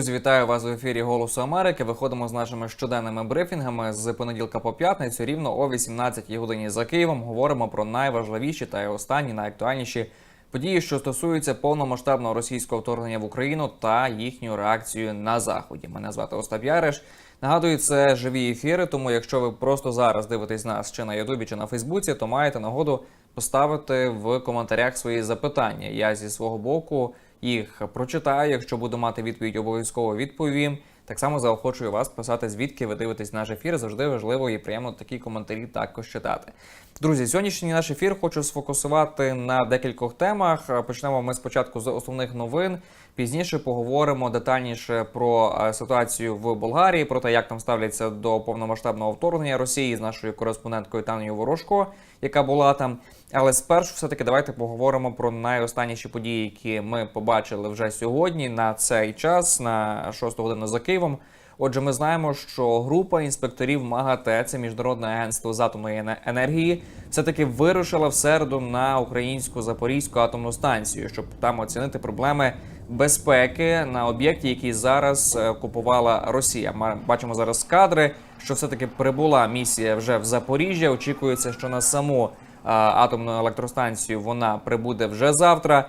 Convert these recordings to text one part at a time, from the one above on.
Друзі, вітаю вас в ефірі Голосу Америки. Виходимо з нашими щоденними брифінгами з понеділка по п'ятницю. Рівно о 18 годині за Києвом. Говоримо про найважливіші та й останні найактуальніші події, що стосуються повномасштабного російського вторгнення в Україну та їхню реакцію на заході. Мене звати Остап Яриш. Нагадую, це живі ефіри. Тому, якщо ви просто зараз дивитесь нас чи на Ютубі, чи на Фейсбуці, то маєте нагоду поставити в коментарях свої запитання. Я зі свого боку їх прочитаю. Якщо буду мати відповідь, обов'язково відповім. Так само заохочую вас писати, звідки ви дивитесь наш ефір. Завжди важливо і приємно такі коментарі також читати. Друзі, сьогоднішній наш ефір хочу сфокусувати на декількох темах. Почнемо ми спочатку з основних новин. Пізніше поговоримо детальніше про е, ситуацію в Болгарії, про те, як там ставляться до повномасштабного вторгнення Росії з нашою кореспонденткою Танею Ворожко, яка була там. Але спершу, все таки, давайте поговоримо про найостанніші події, які ми побачили вже сьогодні на цей час, на 6 годину за Києвом. Отже, ми знаємо, що група інспекторів МАГАТЕ, це міжнародне агентство з атомної енергії, все таки вирушила в середу на українську запорізьку атомну станцію, щоб там оцінити проблеми безпеки на об'єкті, який зараз е, окупувала Росія. Ми бачимо зараз кадри, що все таки прибула місія вже в Запоріжжя. Очікується, що на саму атомну електростанцію вона прибуде вже завтра.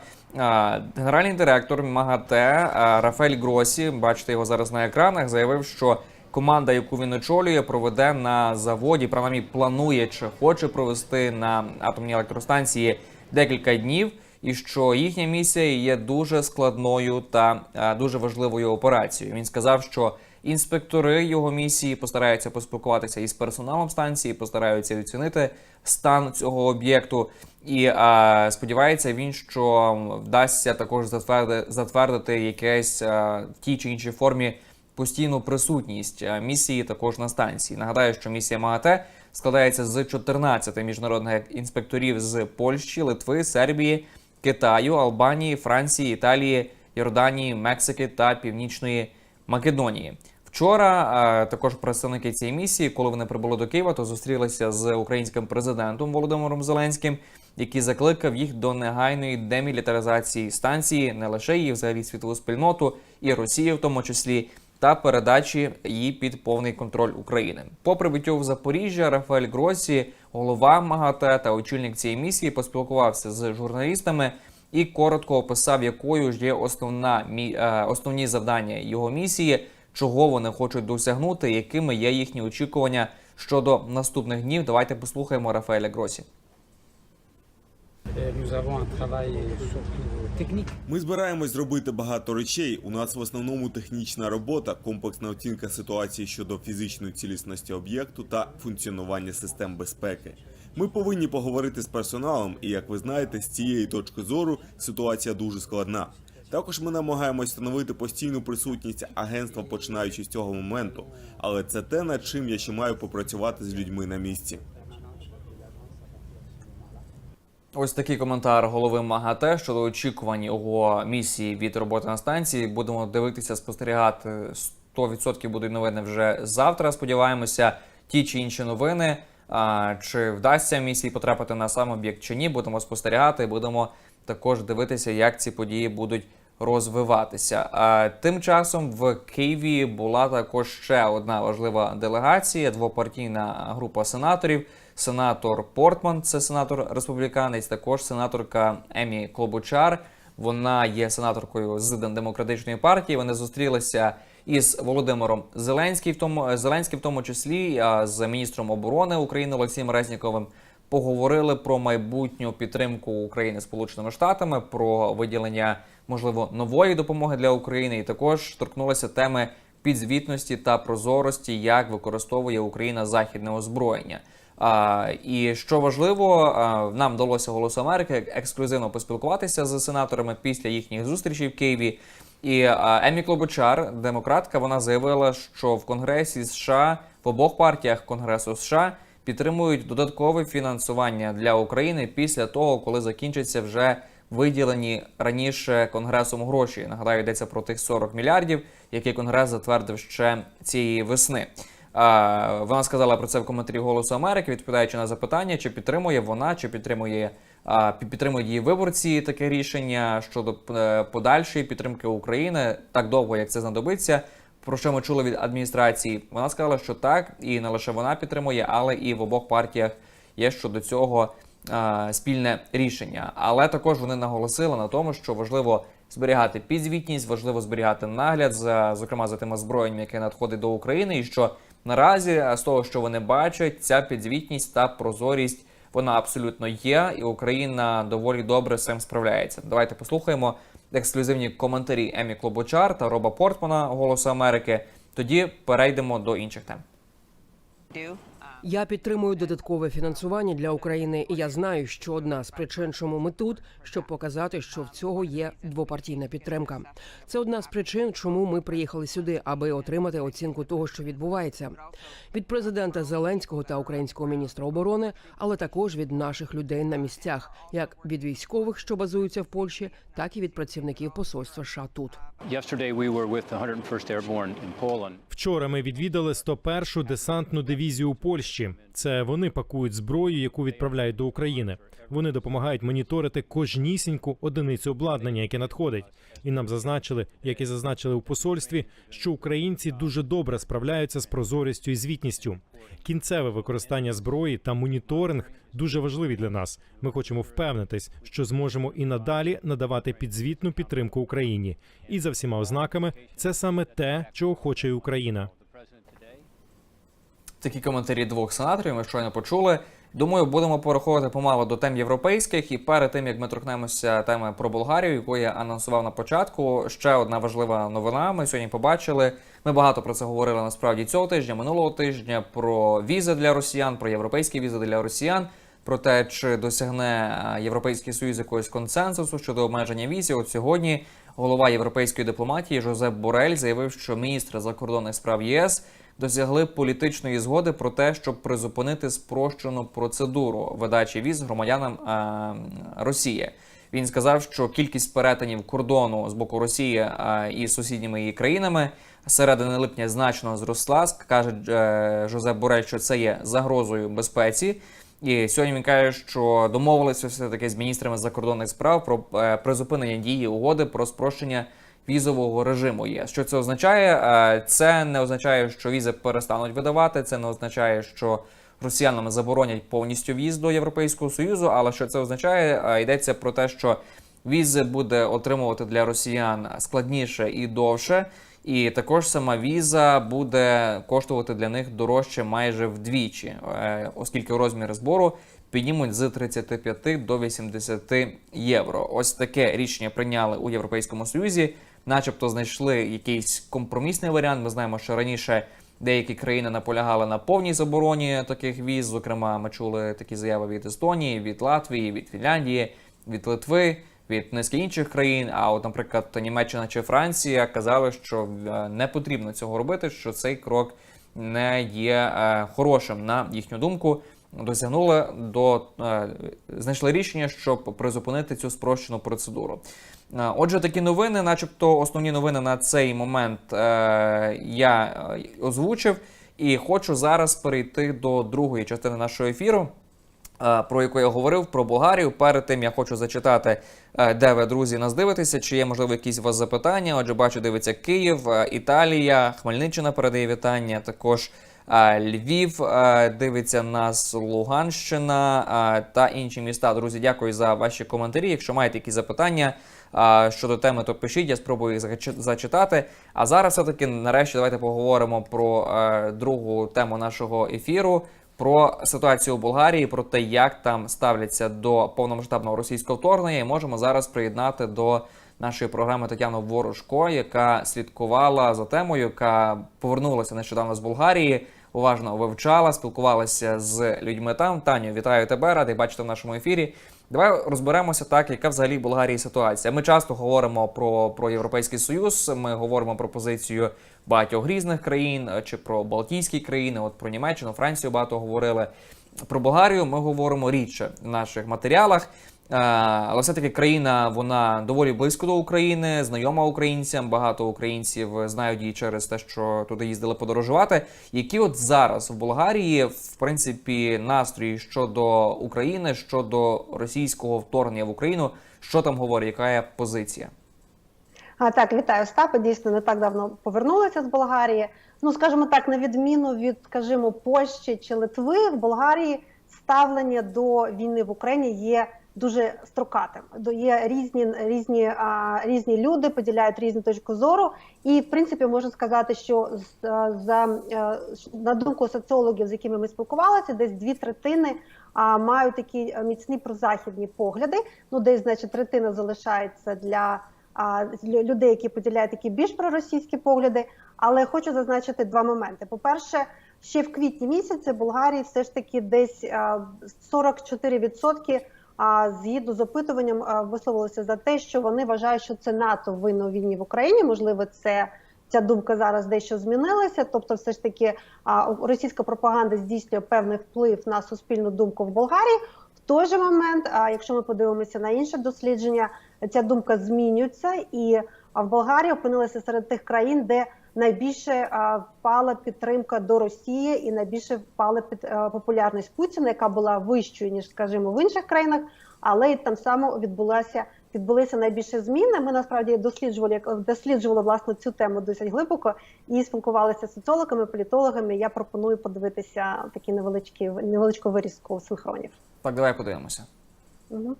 Генеральний директор МАГАТЕ а, Рафель Гросі, бачите його зараз на екранах, заявив, що команда, яку він очолює, проведе на заводі, принаймні планує чи хоче провести на атомній електростанції декілька днів. І що їхня місія є дуже складною та дуже важливою операцією. Він сказав, що інспектори його місії постараються поспілкуватися із персоналом станції, постараються оцінити стан цього об'єкту. І е, сподівається він, що вдасться також затверди, затвердити якесь е, в тій чи іншій формі постійну присутність місії також на станції. Нагадаю, що місія МАГАТЕ складається з 14 міжнародних інспекторів з Польщі, Литви, Сербії, Китаю, Албанії, Франції, Італії, Йорданії, Мексики та Північної Македонії. Вчора також представники цієї місії, коли вони прибули до Києва, то зустрілися з українським президентом Володимиром Зеленським, який закликав їх до негайної демілітаризації станції, не лише її, взагалі світову спільноту і Росії, в тому числі, та передачі її під повний контроль України. По прибуттю в Запоріжжя Рафаель Гросі, голова МАГАТЕ та очільник цієї місії, поспілкувався з журналістами і коротко описав, якою ж є основна е, основні завдання його місії, чого вони хочуть досягнути, якими є їхні очікування щодо наступних днів. Давайте послухаємо Рафаеля Гросі. Ми збираємось зробити багато речей. У нас в основному технічна робота, комплексна оцінка ситуації щодо фізичної цілісності об'єкту та функціонування систем безпеки. Ми повинні поговорити з персоналом, і як ви знаєте, з цієї точки зору ситуація дуже складна. Також ми намагаємось встановити постійну присутність агентства, починаючи з цього моменту. Але це те, над чим я ще маю попрацювати з людьми на місці. Ось такий коментар голови МАГАТЕ щодо очікувань його місії від роботи на станції. Будемо дивитися, спостерігати 100% будуть новини вже завтра. Сподіваємося, ті чи інші новини. А, чи вдасться місії потрапити на сам об'єкт чи ні? Будемо спостерігати. Будемо також дивитися, як ці події будуть розвиватися. А тим часом в Києві була також ще одна важлива делегація, двопартійна група сенаторів. Сенатор Портман, це сенатор республіканець, також сенаторка Емі Клобучар. Вона є сенаторкою з демократичної партії. Вони зустрілися із Володимиром Зеленським, в тому Зеленським, в тому числі з міністром оборони України Олексієм Резніковим. Поговорили про майбутню підтримку України Сполученими Штатами, про виділення можливо нової допомоги для України, і також торкнулися теми підзвітності та прозорості, як використовує Україна західне озброєння. А, і що важливо, нам вдалося Голосу Америки ексклюзивно поспілкуватися з сенаторами після їхніх зустрічей в Києві. І Емі Клобучар, демократка, вона заявила, що в Конгресі США в обох партіях Конгресу США підтримують додаткове фінансування для України після того, коли закінчаться вже виділені раніше конгресом гроші. Нагадаю, йдеться про тих 40 мільярдів, які конгрес затвердив ще цієї весни. Вона сказала про це в коментарі Голосу Америки, відповідаючи на запитання, чи підтримує вона, чи підтримує підтримують її виборці таке рішення щодо е, подальшої підтримки України так довго, як це знадобиться. Про що ми чули від адміністрації? Вона сказала, що так, і не лише вона підтримує, але і в обох партіях є щодо цього спільне рішення. Але також вони наголосили на тому, що важливо зберігати підзвітність, важливо зберігати нагляд за зокрема за тими зброями, яке надходить до України, і що наразі з того, що вони бачать, ця підзвітність та прозорість вона абсолютно є, і Україна доволі добре з цим справляється. Давайте послухаємо ексклюзивні коментарі Емі Клобочар та Роба Портмана Голосу Америки. Тоді перейдемо до інших тем. Я підтримую додаткове фінансування для України, і я знаю, що одна з причин, чому ми тут, щоб показати, що в цього є двопартійна підтримка. Це одна з причин, чому ми приїхали сюди, аби отримати оцінку того, що відбувається від президента Зеленського та українського міністра оборони, але також від наших людей на місцях, як від військових, що базуються в Польщі, так і від працівників посольства США тут. Yesterday, we were with the 101st Airborne in Poland. Вчора ми відвідали 101-шу десантну дивізію у Польщі. Це вони пакують зброю, яку відправляють до України. Вони допомагають моніторити кожнісіньку одиницю обладнання, яке надходить. І нам зазначили, як і зазначили у посольстві, що українці дуже добре справляються з прозорістю і звітністю. Кінцеве використання зброї та моніторинг дуже важливі для нас. Ми хочемо впевнитись, що зможемо і надалі надавати підзвітну підтримку Україні. І за всіма ознаками, це саме те, чого хоче і Україна. Такі коментарі двох сенаторів ми щойно почули. Думаю, будемо переходити помало до тем європейських. І перед тим як ми торкнемося теми про Болгарію, яку я анонсував на початку. Ще одна важлива новина. Ми сьогодні побачили. Ми багато про це говорили насправді цього тижня, минулого тижня. Про візи для росіян, про європейські візи для росіян. Про те, чи досягне е, Європейський Союз якогось консенсусу щодо обмеження візів. От сьогодні голова європейської дипломатії Жозеп Борель заявив, що міністри закордонних справ ЄС досягли політичної згоди про те, щоб призупинити спрощену процедуру видачі віз громадянам е, Росії. Він сказав, що кількість перетинів кордону з боку Росії е, і сусідніми її країнами середини липня значно зросла. Каже е, Жозеп Борель, що це є загрозою безпеці. І сьогодні він каже, що домовилися все таки з міністрами закордонних справ про е, призупинення дії угоди про спрощення візового режиму ЄС. Що це означає? Е, Це не означає, що візи перестануть видавати. Це не означає, що росіянам заборонять повністю віз до Європейського союзу. Але що це означає? Е, Йдеться про те, що візи буде отримувати для росіян складніше і довше. І також сама віза буде коштувати для них дорожче майже вдвічі, е, оскільки розміри збору піднімуть з 35 до 80 євро. Ось таке рішення прийняли у Європейському Союзі, начебто знайшли якийсь компромісний варіант. Ми знаємо, що раніше деякі країни наполягали на повній забороні таких віз. Зокрема, ми чули такі заяви від Естонії, від Латвії, від Фінляндії, від Литви. Від низки інших країн, а от, наприклад, Німеччина чи Франція казали, що е, не потрібно цього робити, що цей крок не є е, хорошим на їхню думку. Досягнули до е, знайшли рішення, щоб призупинити цю спрощену процедуру. Е, Отже, такі новини, начебто, основні новини на цей момент е, я озвучив, і хочу зараз перейти до другої частини нашого ефіру про яку я говорив, про Болгарію. Перед тим я хочу зачитати, де ви, друзі, нас дивитеся, чи є, можливо, якісь у вас запитання. Отже, бачу, дивиться Київ, Італія, Хмельниччина передає вітання. Також Львів дивиться нас Луганщина та інші міста. Друзі, дякую за ваші коментарі. Якщо маєте якісь запитання щодо теми, то пишіть, я спробую їх зачитати. А зараз все-таки нарешті давайте поговоримо про другу тему нашого ефіру про ситуацію у Болгарії, про те, як там ставляться до повномасштабного російського вторгнення, і можемо зараз приєднати до нашої програми Тетяну Ворожко, яка слідкувала за темою, яка повернулася нещодавно з Болгарії. Уважно вивчала, спілкувалася з людьми там. Таню, вітаю тебе, радий бачити в нашому ефірі. Давай розберемося так, яка взагалі в Болгарії ситуація. Ми часто говоримо про, про Європейський Союз. Ми говоримо про позицію багатьох різних країн чи про Балтійські країни, от про Німеччину, Францію багато говорили. Про Болгарію ми говоримо рідше в наших матеріалах. Але все-таки країна вона доволі близько до України, знайома українцям. Багато українців знають її через те, що туди їздили подорожувати. Які от зараз в Болгарії, в принципі, настрої щодо України, щодо російського вторгнення в Україну, що там говорить, яка є позиція? А так, вітаю Остапа. Дійсно, не так давно повернулася з Болгарії. Ну, скажімо так, на відміну від, скажімо, Польщі чи Литви, в Болгарії ставлення до війни в Україні є дуже строкатим. Є різні різні різні люди, поділяють різну точку зору. І в принципі можу сказати, що за е, на думку соціологів, з якими ми спілкувалися, десь дві третини мають такі е, міцні прозахідні погляди. Ну, десь, значить, третина залишається для людей, які поділяють такі більш проросійські погляди. Але хочу зазначити два моменти. По-перше, ще в квітні місяці Болгарії все ж таки десь а, 44% а, згідно з опитуванням а, висловилися за те, що вони вважають, що це НАТО винно війні в Україні. Можливо, це ця думка зараз дещо змінилася. Тобто, все ж таки російська пропаганда здійснює певний вплив на суспільну думку в Болгарії. В той же момент, а, якщо ми подивимося на інше дослідження, ця думка змінюється, і в Болгарії опинилася серед тих країн, де найбільше впала підтримка до Росії і найбільше впала під популярність Путіна, яка була вищою ніж, скажімо, в інших країнах, але і там само відбулася відбулися найбільші зміни. Ми насправді досліджували як досліджували власне цю тему досить глибоко і спілкувалися з соціологами, політологами. Я пропоную подивитися такі невеличкі невеличку вирізку синхронів. Так, давай подивимося. Угу.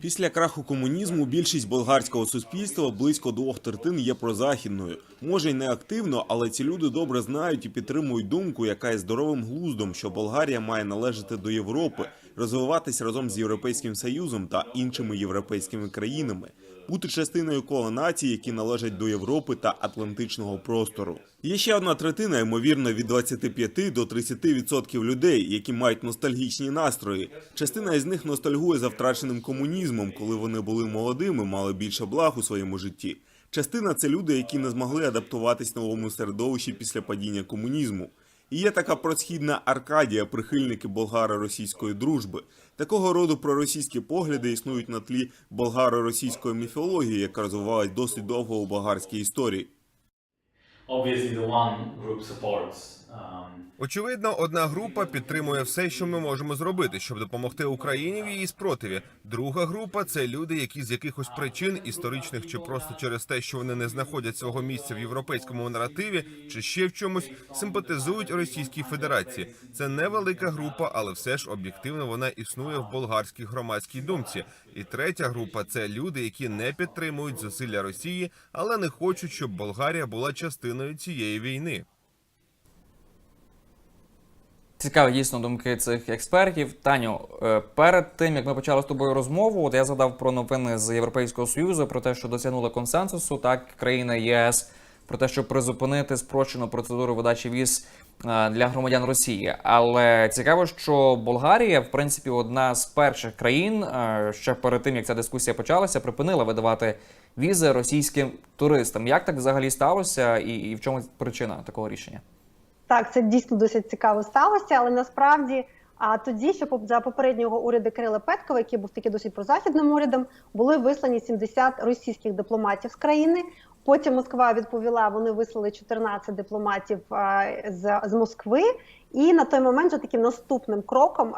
Після краху комунізму більшість болгарського суспільства близько двох третин є прозахідною. Може й не активно, але ці люди добре знають і підтримують думку, яка є здоровим глуздом, що Болгарія має належати до Європи, розвиватись разом з Європейським Союзом та іншими європейськими країнами, бути частиною кола націй, які належать до Європи та Атлантичного простору. Є ще одна третина, ймовірно, від 25 до 30% людей, які мають ностальгічні настрої. Частина із них ностальгує за втраченим комунізмом, коли вони були молодими, мали більше благ у своєму житті. Частина це люди, які не змогли адаптуватись новому середовищі після падіння комунізму. І є така просхідна Аркадія, прихильники болгаро-російської дружби. Такого роду проросійські погляди існують на тлі болгаро-російської міфології, яка розвивалась досить довго у болгарській історії. obviously the one group Очевидно, одна група підтримує все, що ми можемо зробити, щоб допомогти Україні в її спротиві. Друга група це люди, які з якихось причин історичних чи просто через те, що вони не знаходять свого місця в європейському наративі, чи ще в чомусь симпатизують Російській Федерації. Це невелика група, але все ж об'єктивно вона існує в болгарській громадській думці. І третя група це люди, які не підтримують зусилля Росії, але не хочуть, щоб Болгарія була частиною цієї війни. Цікаві дійсно думки цих експертів. Таню, е, перед тим як ми почали з тобою розмову, от я згадав про новини з Європейського союзу про те, що досягнули консенсусу, так країни ЄС про те, щоб призупинити спрощену процедуру видачі віз е, для громадян Росії. Але цікаво, що Болгарія, в принципі, одна з перших країн, е, ще перед тим як ця дискусія почалася, припинила видавати візи російським туристам. Як так взагалі сталося, і, і в чому причина такого рішення? Так, це дійсно досить цікаво сталося, але насправді. А тоді, поп- за попереднього уряду Кирила Петкова, який був такий досить прозахідним урядом, були вислані 70 російських дипломатів з країни. Потім Москва відповіла, вони вислали 14 дипломатів з, з Москви. І на той момент вже таким наступним кроком,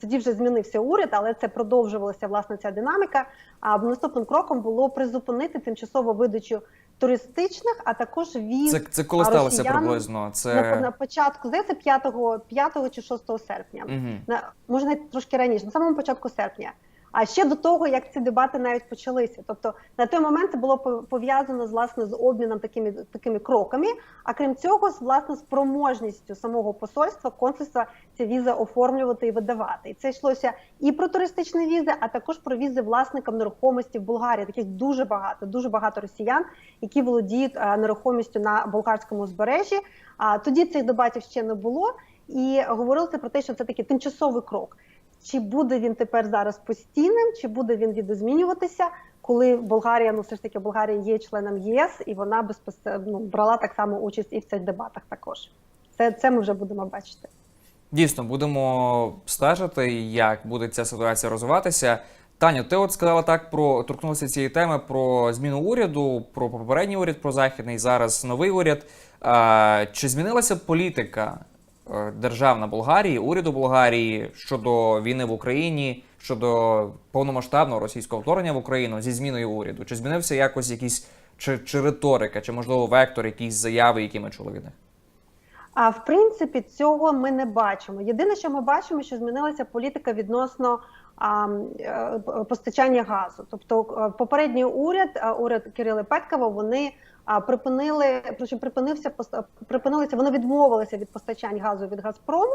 тоді вже змінився уряд, але це продовжувалася власне ця динаміка. А наступним кроком було призупинити тимчасову видачу туристичних, а також віз Це, це коли сталося приблизно? Це на, на початку, здається, 5, 5 чи 6 серпня. Угу. На може навіть трошки раніше, на самому початку серпня. А ще до того, як ці дебати навіть почалися. Тобто на той момент це було пов- пов'язано з власне з обміном такими такими кроками. А крім цього, з власне спроможністю самого посольства, консульства ці візи оформлювати і видавати. І це йшлося і про туристичні візи, а також про візи власникам нерухомості в Болгарії. Таких дуже багато, дуже багато росіян, які володіють е, нерухомістю на болгарському узбережжі. А тоді цих дебатів ще не було, і говорилося про те, що це такий тимчасовий крок. Чи буде він тепер зараз постійним, чи буде він відозмінюватися, коли Болгарія, ну все ж таки Болгарія є членом ЄС, і вона безпосередньо ну, брала так само участь і в цих дебатах також. Це, це ми вже будемо бачити. Дійсно, будемо стежити, як буде ця ситуація розвиватися. Таню, ти от сказала так про торкнулася цієї теми про зміну уряду, про попередній уряд, про західний, зараз новий уряд. Чи змінилася політика державна Болгарії, уряду Болгарії щодо війни в Україні, щодо повномасштабного російського вторгнення в Україну зі зміною уряду? Чи змінився якось якийсь чи, чи риторика, чи можливо вектор, якісь заяви, які ми чули від них? А в принципі, цього ми не бачимо. Єдине, що ми бачимо, що змінилася політика відносно е, постачання газу. Тобто, е, попередній уряд, уряд Кирили Петкова, вони припинили, причому припинився припинилися, вони відмовилися від постачань газу від Газпрому.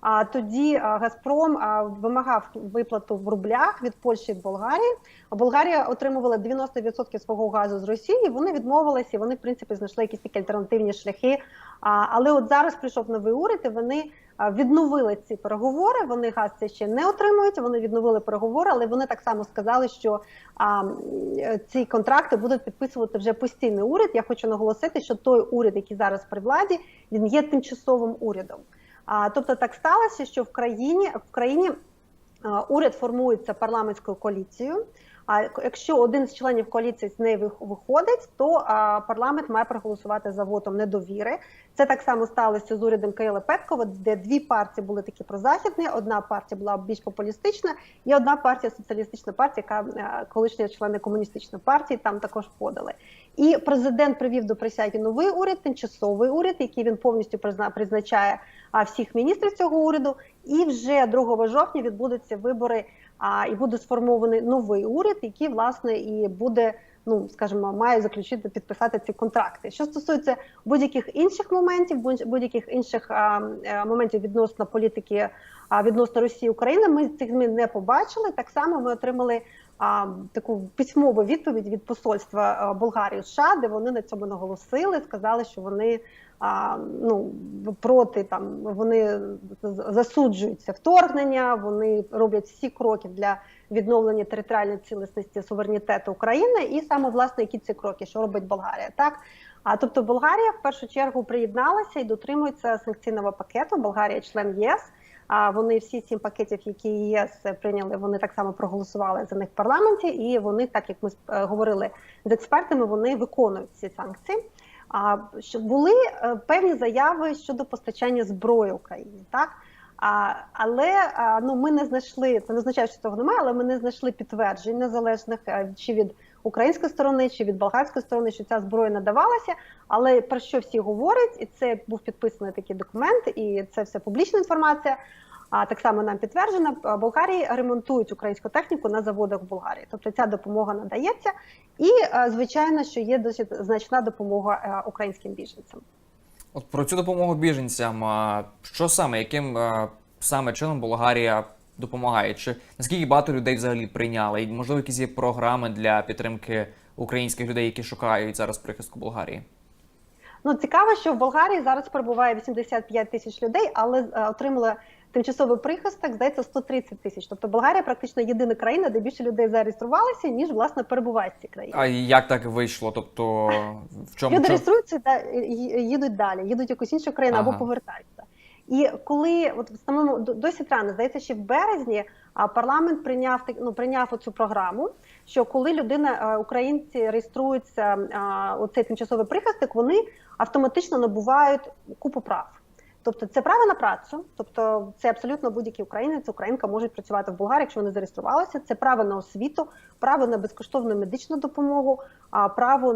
А тоді Газпром вимагав виплату в рублях від Польщі і Болгарії. Болгарія отримувала 90% свого газу з Росії. Вони відмовилися, і вони в принципі знайшли якісь такі альтернативні шляхи. Але от зараз прийшов новий уряд, і вони відновили ці переговори. Вони газ це ще не отримують. Вони відновили переговори, але вони так само сказали, що а, ці контракти будуть підписувати вже постійний уряд. Я хочу наголосити, що той уряд, який зараз при владі, він є тимчасовим урядом. А, тобто так сталося, що в країні в країні уряд формується парламентською коаліцією. А якщо один з членів коаліції з неї виходить, то парламент має проголосувати за вотом недовіри. Це так само сталося з урядом Кирила Петкова, де дві партії були такі прозахідні. Одна партія була більш популістична, і одна партія соціалістична партія, яка е, колишні члени комуністичної партії там також входили. І президент привів до присяги новий уряд, тимчасовий уряд, який він повністю призна- призначає всіх міністрів цього уряду. І вже 2 жовтня відбудуться вибори, а, і буде сформований новий уряд, який власне і буде. Ну, скажімо, має заключити підписати ці контракти. Що стосується будь-яких інших моментів, будь- будь-яких інших а, е, моментів відносно політики, а відносно Росії України, ми цих змін не побачили. Так само ми отримали таку письмову відповідь від посольства Болгарії США, де вони на цьому наголосили, сказали, що вони ну проти там вони з- засуджують вторгнення. Вони роблять всі кроки для відновлення територіальної цілісності суверенітету України, і саме власне які ці кроки, що робить Болгарія, так. А тобто Болгарія в першу чергу приєдналася і дотримується санкційного пакету. Болгарія член ЄС. А вони всі сім пакетів, які ЄС прийняли, вони так само проголосували за них в парламенті, і вони, так як ми е, говорили з експертами, вони виконують ці санкції. А були е, певні заяви щодо постачання зброї Україні, так а, але ну ми не знайшли це не означає, що цього немає, але ми не знайшли підтверджень незалежних е, чи від української сторони, чи від болгарської сторони, що ця зброя надавалася. Але про що всі говорять, і це був підписаний такий документ, і це все публічна інформація. А так само нам підтверджено, Болгарії ремонтують українську техніку на заводах в Болгарії. Тобто ця допомога надається, і е, звичайно, що є досить значна допомога е, українським біженцям. От про цю допомогу біженцям. Що саме, яким саме чином Болгарія допомагає? Чи наскільки багато людей взагалі прийняли? І можливо, якісь є програми для підтримки українських людей, які шукають зараз прихистку Болгарії? Ну цікаво, що в Болгарії зараз перебуває 85 тисяч людей, але е, отримали тимчасовий прихисток, здається, 130 тисяч. Тобто Болгарія практично єдина країна, де більше людей зареєструвалися, ніж власне перебувають в цій країні. А як так вийшло? Тобто, в чому Люди реєструються та і- їдуть далі, їдуть в якусь іншу країну Ага. або повертаються. І коли от в самому досі рано, здається, ще в березні парламент прийняв ну, прийняв оцю програму, що коли людина, українці реєструються у цей тимчасовий прихисток, вони автоматично набувають купу прав. Тобто це право на працю, тобто це абсолютно будь-який українець, українка можуть працювати в Болгарії, якщо вони зареєструвалися. Це право на освіту, право на безкоштовну медичну допомогу, а право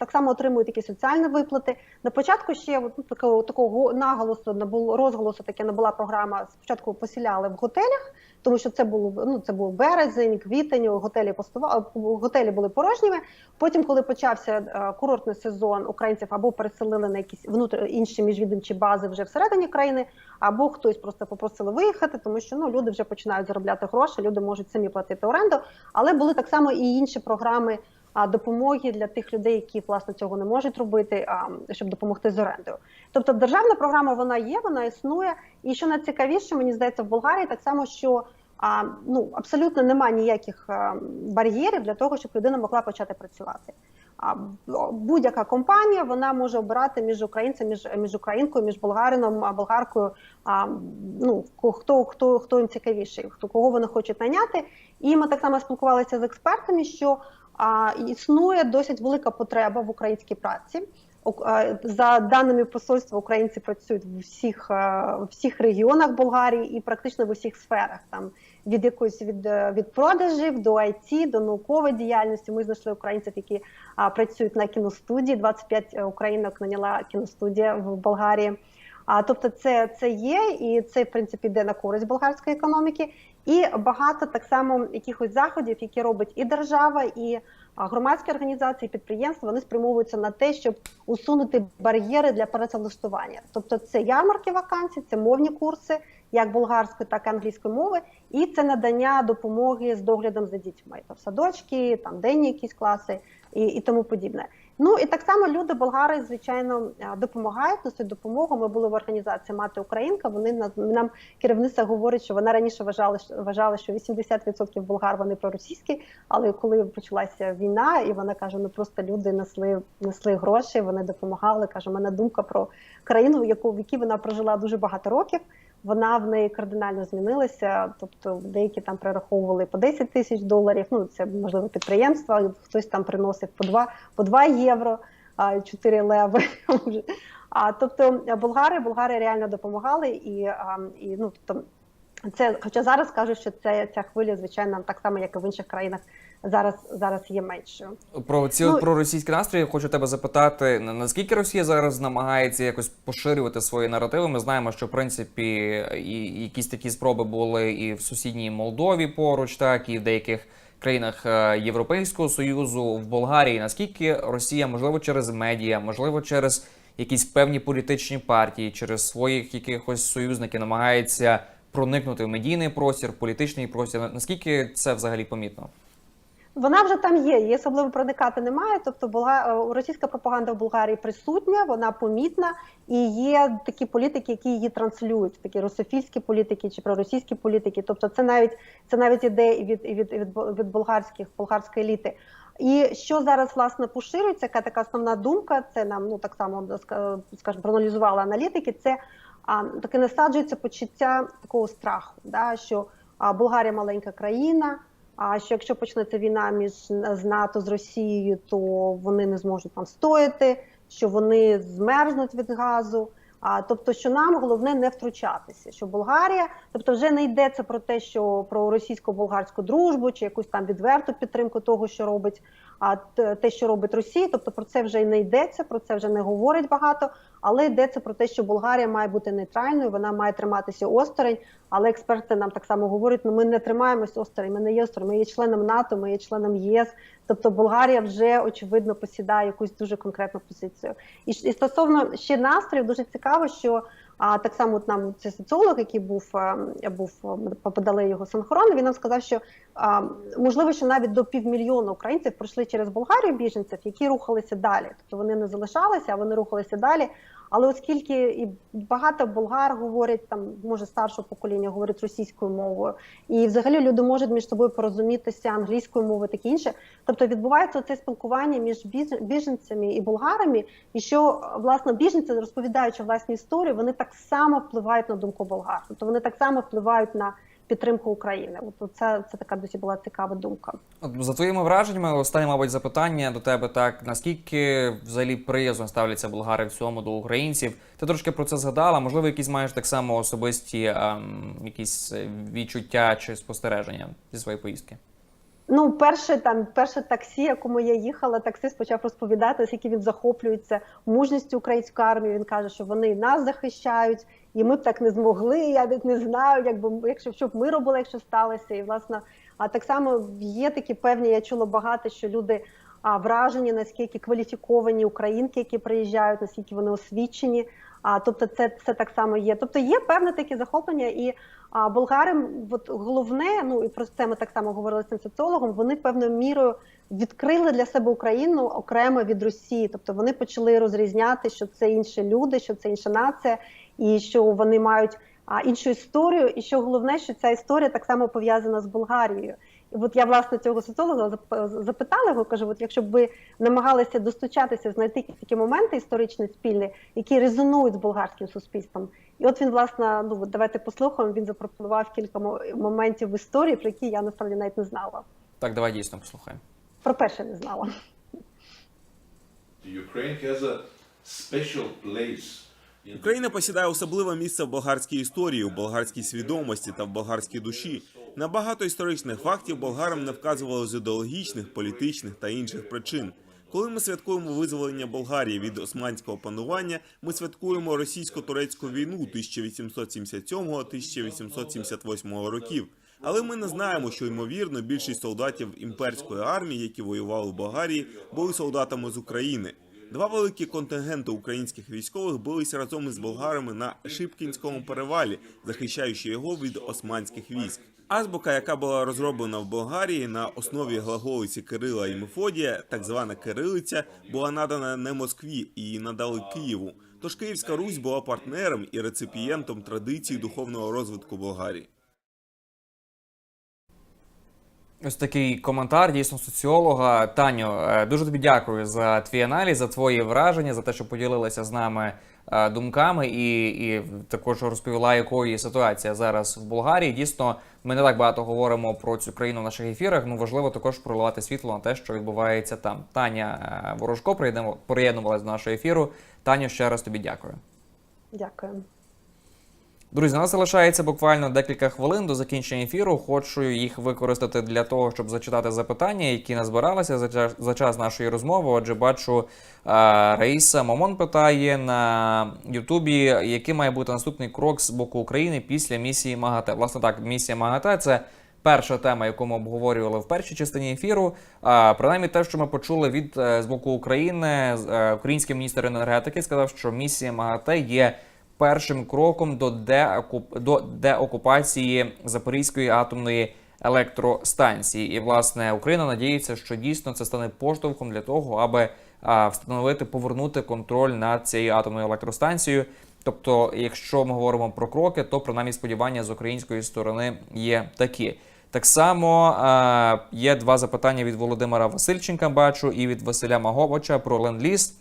так само отримують такі соціальні виплати. На початку ще ну, такого такого наголосу набуло розголосу. Таке набула програма. Спочатку посіляли в готелях, тому що це було ну це був березень, квітень. Готелі постували, готелі були порожніми. Потім, коли почався е, курортний сезон, українців або переселили на якісь внутр інші міжвідомчі бази вже всередині країни, або хтось просто попросили виїхати, тому що ну люди вже починають заробляти гроші, люди можуть самі платити оренду. Але були так само і інші програми допомоги для тих людей, які власне цього не можуть робити, а, щоб допомогти з орендою. Тобто державна програма вона є, вона існує. І що найцікавіше, мені здається, в Болгарії так само, що а, ну абсолютно немає ніяких бар'єрів для того, щоб людина могла почати працювати. а, будь-яка компанія вона може обирати між українцем, між, між українкою, між болгарином, болгаркою. А, ну хто хто хто їм цікавіший, хто кого вони хочуть найняти. І ми так само спілкувалися з експертами, що а, існує досить велика потреба в українській праці. За даними посольства, українці працюють в усіх, е, в всіх регіонах Болгарії і практично в усіх сферах. Там від якоїсь від, е, від продажів до IT, до наукової діяльності. Ми знайшли українців, які а, працюють на кіностудії. 25 українок наняла кіностудія в Болгарії. А тобто, це, це є, і це в принципі йде на користь болгарської економіки. І багато так само якихось заходів, які робить і держава, і громадські організації, підприємства, вони спрямовуються на те, щоб усунути бар'єри для працевлаштування. Тобто, це ярмарки вакансій, це мовні курси, як болгарської, так і англійської мови, і це надання допомоги з доглядом за дітьми, тобто садочки, там денні якісь класи і, і тому подібне. Ну і так само люди, болгари, звичайно, а, допомагають несуть допомогу. Ми були в організації Мати Українка. Вони на- нам керівниця говорить, що вона раніше вважала, вважала, що 80% болгар вони проросійські, але коли почалася війна, і вона каже: ну просто люди несли несли гроші, вони допомагали. каже, мене думка про країну, яку в якій вона прожила дуже багато років. Вона в неї кардинально змінилася. Тобто деякі там перераховували по 10 тисяч доларів. Ну це можливо підприємства. Хтось там приносив по 2, по 2 євро, а 4 леви. А тобто болгари, болгари реально допомагали і, і ну тобто. Це, хоча зараз кажуть, що це ця хвиля, звичайно, так само, як і в інших країнах, зараз зараз є меншою. Про ці Ну, от проросійські настрої хочу тебе запитати, наскільки Росія зараз намагається якось поширювати свої наративи? Ми знаємо, що в принципі і якісь такі спроби були і в сусідній Молдові поруч, так і в деяких країнах е, Європейського союзу, в Болгарії. Наскільки Росія, можливо, через медіа, можливо, через якісь певні політичні партії, через своїх якихось союзників намагається проникнути в медійний простір, в політичний простір? Наскільки це взагалі помітно? Вона вже там є, її особливо проникати немає. Тобто, Болга... е, російська пропаганда в Болгарії присутня, вона помітна, і є такі політики, які її транслюють, такі русофільські політики чи проросійські політики. Тобто, це навіть це навіть іде від, від, від, від болгарських болгарської еліти. І що зараз власне поширюється, яка така основна думка, це нам ну так само ска- скажімо, проаналізували аналітики. Це а, таке насаджується почуття такого страху, да, що а, Болгарія маленька країна. А що якщо почнеться війна між з НАТО з Росією, то вони не зможуть там стояти, що вони змерзнуть від газу. А тобто, що нам головне не втручатися, що Болгарія, тобто, вже не йдеться про те, що про російсько-болгарську дружбу чи якусь там відверту підтримку того, що робить а те, що робить Росія, тобто про це вже й не йдеться, про це вже не говорять багато, але йдеться про те, що Болгарія має бути нейтральною, вона має триматися осторонь. Але експерти нам так само говорять: ну ми не тримаємось осторонь, ми не є осторонь, ми є членом НАТО, ми є членом єС. Тобто Болгарія вже очевидно посідає якусь дуже конкретну позицію. І, і стосовно ще настроїв, дуже цікаво, що а так само от нам цей соціолог, який був е, був е, подали його синхронно. Він нам сказав, що можливо, що навіть до півмільйона українців пройшли через Болгарію біженців, які рухалися далі. Тобто вони не залишалися, а вони рухалися далі. Але оскільки і багато болгар говорять там, може старшого покоління говорять російською мовою, і взагалі люди можуть між собою порозумітися англійською мовою, таке інше. Тобто відбувається це спілкування між біженцями і болгарами, і що власне біженці, розповідаючи власні історії, вони так само впливають на думку болгар. Тобто вони так само впливають на підтримку України. От це, це така досі була цікава думка. За твоїми враженнями, останнє, мабуть, запитання до тебе так: наскільки взагалі приязно ставляться болгари в цьому до українців? Ти трошки про це згадала. Можливо, якісь маєш так само особисті ем, якісь е, відчуття чи спостереження зі своєї поїздки? Ну, перше там перше таксі, якому я їхала, таксист почав розповідати, наскільки він захоплюється мужністю української армії. Він каже, що вони нас захищають, і ми б так не змогли. Я навіть не знаю, якби якщо що б ми робили, якщо сталося. І власне, а так само є такі певні. Я чула багато, що люди а, вражені, наскільки кваліфіковані українки, які приїжджають, наскільки вони освічені. А тобто, це це так само є. Тобто є певне таке захоплення, і а болгари, от головне, ну і про це ми так само говорили з цим соціологом. Вони певною мірою відкрили для себе Україну окремо від Росії. Тобто вони почали розрізняти, що це інші люди, що це інша нація, і що вони мають іншу історію. І що головне, що ця історія так само пов'язана з Болгарією. І от я власне цього соціолога запитала його, кажу: от якщо б ви намагалися достучатися, знайти якісь такі моменти історичні спільні, які резонують з болгарським суспільством. І от він, власне, ну давайте послухаємо. Він запропонував кілька моментів в історії, про які я насправді навіть не знала. Так, давай дійсно послухаємо. Про перше не знала. Ukraine has a special place Україна посідає особливе місце в болгарській історії, у болгарській свідомості та в болгарській душі. На багато історичних фактів болгарам не вказували з ідеологічних, політичних та інших причин. Коли ми святкуємо визволення Болгарії від османського панування, ми святкуємо російсько-турецьку війну 1877-1878 років. Але ми не знаємо, що ймовірно більшість солдатів імперської армії, які воювали в Болгарії, були солдатами з України. Два великі контингенти українських військових билися разом із болгарами на Шипкінському перевалі, захищаючи його від османських військ. Азбука, яка була розроблена в Болгарії на основі глаголиці Кирила і Мефодія, так звана кирилиця, була надана не Москві і надали Києву. Тож Київська Русь була партнером і реципієнтом традиції духовного розвитку Болгарії. Ось такий коментар дійсно соціолога. Таню, е, дуже тобі дякую за твій аналіз, за твої враження, за те, що поділилася з нами е, думками, і, і також розповіла, якою є ситуація зараз в Болгарії. Дійсно, ми не так багато говоримо про цю країну в наших ефірах. Ну важливо також проливати світло на те, що відбувається там. Таня е, Ворожко приєднувалась до нашого ефіру. Таню, ще раз тобі дякую. Дякую. Друзі, у нас залишається буквально декілька хвилин до закінчення ефіру. Хочу їх використати для того, щоб зачитати запитання, які назбиралися за час, за час нашої розмови. Отже, бачу, е, Раїса Мамон питає на Ютубі, який має бути наступний крок з боку України після місії МАГАТЕ. Власне так, місія МАГАТЕ це. Перша тема, яку ми обговорювали в першій частині ефіру, а принаймні те, що ми почули від е, з боку України, е, український міністр енергетики сказав, що місія МАГАТЕ є першим кроком до, до деокупації Запорізької атомної електростанції. І власне Україна надіється, що дійсно це стане поштовхом для того, аби встановити, повернути контроль над цією атомною електростанцією. Тобто, якщо ми говоримо про кроки, то принаймні сподівання з української сторони є такі. Так само е, є два запитання від Володимира Васильченка, бачу, і від Василя Маговича про ленд-ліз.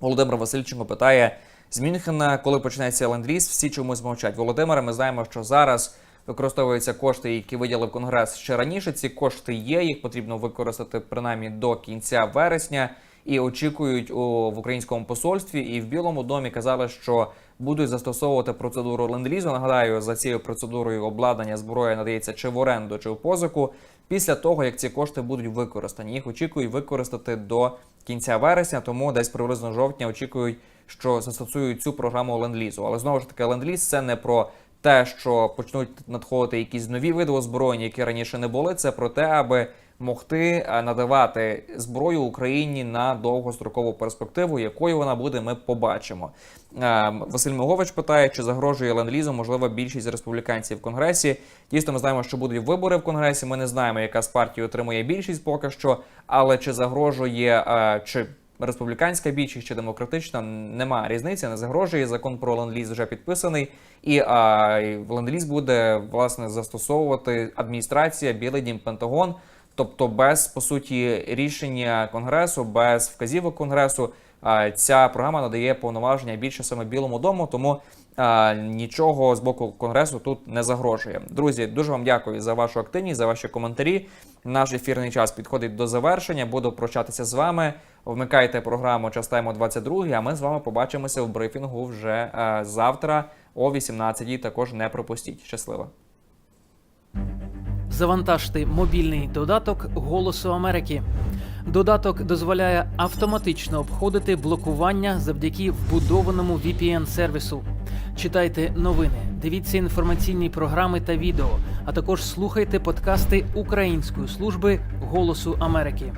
Володимир Васильченко питає з Мюнхена, коли почнеться ленд-ліз, всі чомусь мовчать. Володимире, ми знаємо, що зараз використовуються кошти, які виділив Конгрес ще раніше. Ці кошти є, їх потрібно використати принаймні до кінця вересня. І очікують у в українському посольстві і в Білому домі казали, що будуть застосовувати процедуру ленд-лізу. Нагадаю, за цією процедурою обладнання зброя надається чи в оренду, чи в позику. Після того як ці кошти будуть використані, їх очікують використати до кінця вересня, тому десь приблизно жовтня очікують, що застосують цю програму ленд-лізу. Але знову ж таки, ленд-ліз це не про те, що почнуть надходити якісь нові види озброєння, які раніше не були. Це про те, аби могти е, надавати зброю Україні на довгострокову перспективу, якою вона буде, ми побачимо. Е, Василь Мигович питає, чи загрожує ленд-лізу, можливо, більшість республіканців в конгресі. Дійсно, ми знаємо, що будуть вибори в конгресі. Ми не знаємо, яка з партій отримує більшість поки що. Але чи загрожує е, чи республіканська більшість чи демократична, нема різниці, не загрожує. Закон про ленд-ліз вже підписаний, і а, ленд-ліз буде власне застосовувати адміністрація, Білий Дім, Пентагон. Тобто, без по суті рішення конгресу, без вказівок конгресу, а, ця програма надає повноваження більше саме Білому дому, тому а, нічого з боку конгресу тут не загрожує. Друзі, дуже вам дякую за вашу активність, за ваші коментарі. Наш ефірний час підходить до завершення. Буду прощатися з вами. Вмикайте програму «Час тайму 22», а ми з вами побачимося в брифінгу вже е, завтра о 18-й. Також не пропустіть. Щасливо. Завантажте мобільний додаток Голосу Америки. Додаток дозволяє автоматично обходити блокування завдяки вбудованому VPN-сервісу. Читайте новини, дивіться інформаційні програми та відео, а також слухайте подкасти Української служби Голосу Америки.